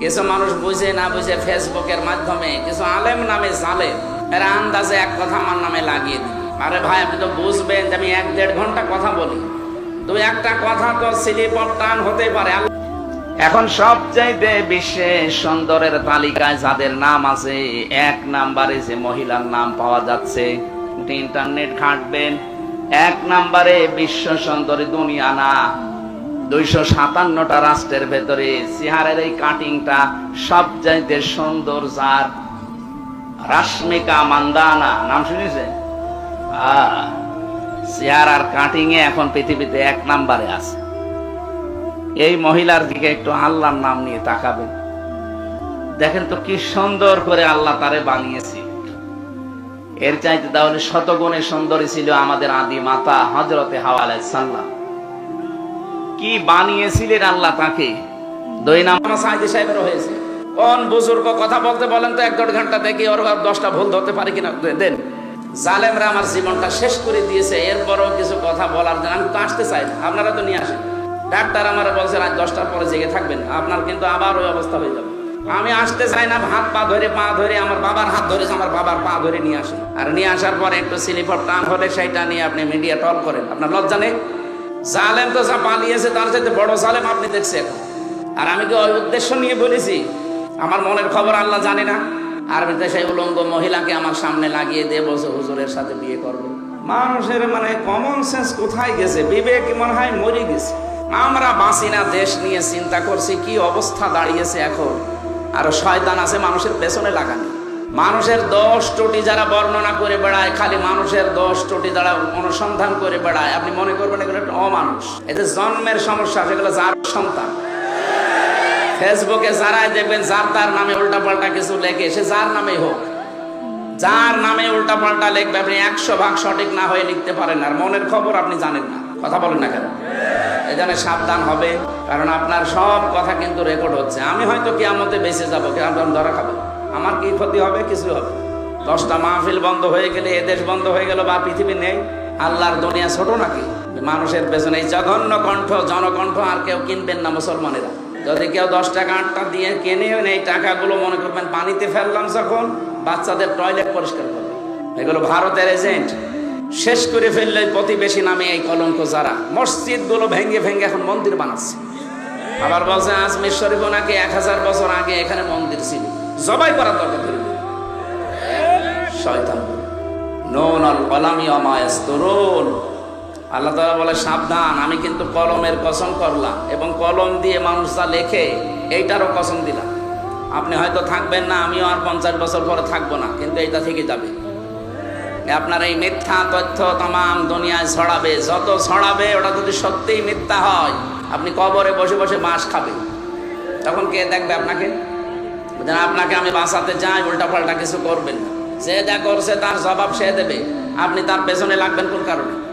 কিছু মানুষ বুঝে না বুঝে ফেসবুকের মাধ্যমে, কিছু আলেম নামে জালে, এরা আন্দাজে এক কথা আমার নামে লাগিয়ে দিন আরে ভাই, আপনি তো বুঝবেন যে আমি এক দেড় ঘণ্টা কথা বলি। দুই একটা কথা তো স্লিপ টান হতে পারে। এখন সবচাইতে বিশ্বে সুন্দরের তালিকায় যাদের নাম আছে, এক নাম্বারে যে মহিলার নাম পাওয়া যাচ্ছে ইন্টারনেট ঘাঁটবেন। এক নাম্বারে বিশ্ব সুন্দরী দুনিয়া না। দুইশো সাতান্নটা রাষ্ট্রের ভেতরে চেহারের এই কাটিংটা সবচাইতে সুন্দর যার রাশ্মিকা মান্দানা, নাম শুনেছে? চেহারার কাটিং এ এখন পৃথিবীতে এক নাম্বারে আছে। এই মহিলার দিকে একটু আল্লাহর নাম নিয়ে তাকাবেন। দেখেন তো কি সুন্দর করে আল্লাহ তারে বানিয়েছে। এর চাইতে তাহলে শতগুণে সুন্দরী ছিল আমাদের আদি মাতা হজরতে হাওয়া সাল্লাম কি বানিয়েছিলেন আল্লাহ তাকে? দুই নাম্বার হয়েছে কোন বুজুর্গ কথা বলতে বলেন তো এক দেড় ঘণ্টা দেখি ওর দশটা ভুল ধরতে পারি কিনা। দেন। জালেমরা আমার জীবনটা শেষ করে দিয়েছে, এরপরও কিছু কথা বলার জন্য। আমি তো আসতে চাই আপনারা তো নিয়ে আসেন। ডাক্তার আমার বলছে, রাত দশটার পরে জেগে থাকবেন, আপনার কিন্তু আবার ওই অবস্থা হয়ে যাবে। আমি আসতে চাই না, হাত পা ধরে পা ধরে, আমার বাবার হাত ধরে, আমার বাবার পা ধরে নিয়ে আসেন। আর নিয়ে আসার পরে একটু সিলিফার টান হলে সেইটা নিয়ে আপনি মিডিয়া টল করেন। আপনার লজ্জা নেই? জালেম তো যা পালিয়েছে, তার সাথে বড় জালেম আপনি দেখছেন। আর আমি কি ওই উদ্দেশ্য নিয়ে বলেছি? আমার মনের খবর আল্লাহ জানে না। আর সেই উলঙ্গ মহিলাকে আমার সামনে লাগিয়ে দিয়ে বলছে, হুজুরের সাথে বিয়ে করবে। মানুষের মানে কমন সেন্স কোথায় গেছে? বিবেক মনে হয় মরে গেছে। আমরা বাঁচি না, দেশ নিয়ে চিন্তা করছি, কি অবস্থা দাঁড়িয়েছে এখন? আর শয়তান আছে, মানুষের পেছনে লাগানো। মানুষের দশ ত্রুটি যারা বর্ণনা করে বেড়ায়, খালি মানুষের দশ ত্রুটি যারা অনুসন্ধান করে বেড়ায়, আপনি মনে করবেন এগুলো একটা অমানুষ। এতে জন্মের সমস্যা, সেগুলো যার সন্তান। ফেসবুকে যারাই দেখবেন, যার তার নামে উল্টাপাল্টা কিছু লেখে, সে যার নামেই হোক। যার নামে উল্টাপাল্টা লেখবে, আপনি একশো ভাগ সঠিক না হয়ে লিখতে পারেন আর মনের খবর আপনি জানেন না। কথা বলেন না কেন? এই জন্য সাবধান হবে, কারণ আপনার সব কথা কিন্তু রেকর্ড হচ্ছে। আমি হয়তো কিয়ামতে বেঁচে যাব কেমন ধরা খাবে। আমার কি ক্ষতি হবে? কিছু হবে। দশটা মাহফিল বন্ধ হয়ে গেলে, এ দেশ বন্ধ হয়ে গেল বা পৃথিবী নেই। আল্লাহর দুনিয়া ছোট নাকি? মানুষের পেছনে এই জঘন্য কণ্ঠ, জনকণ্ঠ আর কেউ কিনবেন না মুসলমানেরা। যদি কেউ দশ টাকা আটটা দিয়ে কেনে এই টাকাগুলো, মনে করবেন পানিতে ফেললাম যখন, বাচ্চাদের টয়লেট পরিষ্কার করবে। এগুলো ভারতের এজেন্ট। শেষ করে ফেললে প্রতিবেশী নামে এই কলঙ্ক যারা। মসজিদগুলো ভেঙে ভেঙে এখন মন্দির বানাচ্ছে। আবার বলছে আজমির শরীফ নাকি এক হাজার বছর আগে এখানে মন্দির ছিল। জবাই করার দরকার ছিল শয়তান নুন আল কলামি অমায়স্তরুন। আল্লাহ তাআলা বলে, সাবধান, আমি কিন্তু কলমের কসম করলাম এবং কলম দিয়ে মানুষ যা লেখে, এইটারও কসম দিলাম। আপনি হয়তো থাকবেন না, আমিও আর পঞ্চাশ বছর পরে থাকব না, কিন্তু এইটা থেকে যাবে। আপনার এই মিথ্যা তথ্য তাম দুনিয়ায় ছড়াবে, যত ছড়াবে, ওটা যদি সত্যিই মিথ্যা হয়, আপনি কবরে বসে বসে মাছ খাবেন। তখন কে দেখবে আপনাকে? যেন আপনাকে আমি বাঁচাতে চাই উল্টা পাল্টা কিছু করবেন না। সে যা করছে তার জবাব সে দেবে। আপনি তার পেছনে লাগবেন কোন কারণে?